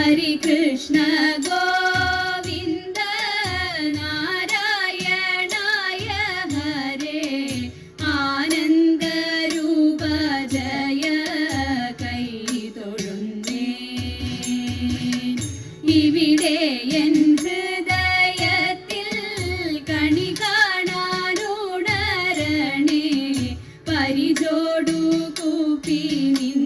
ഹരി കൃഷ്ണ ഗോവിന്ദ നാരായണായ ഹരേ ആനന്ദരൂപ ജയ കൈ തൊഴുന്നേ ഇവിടെ എൻ ഹൃദയത്തിൽ കണി കാണാനുടരണേ പരിചോടു കൂപ്പി നിന്ന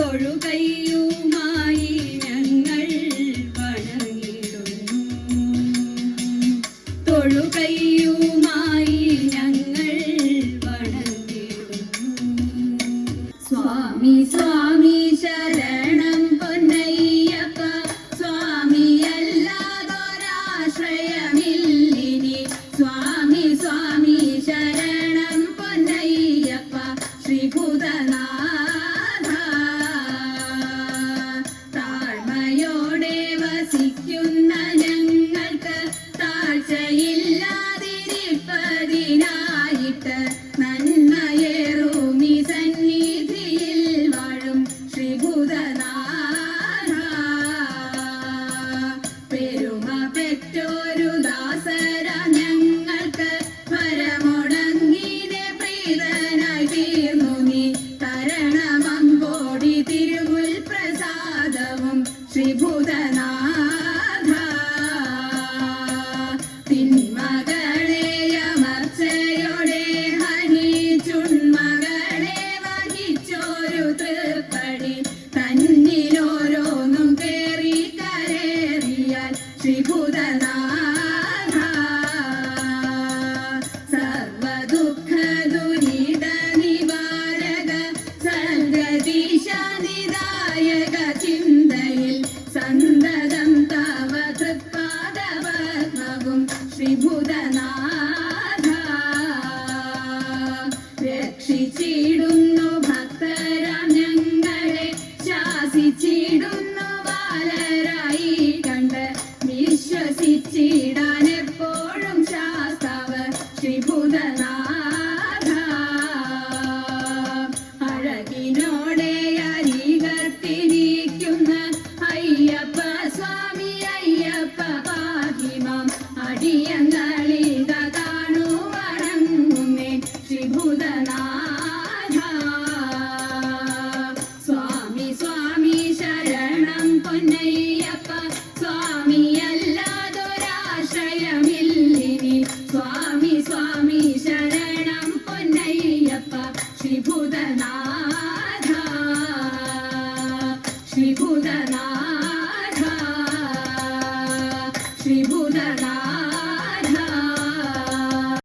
Toruga e uma ഞങ്ങൾക്ക്. പരമുടങ്ങിനെ പ്രീതനായി തീർന്നു. 谁不在那？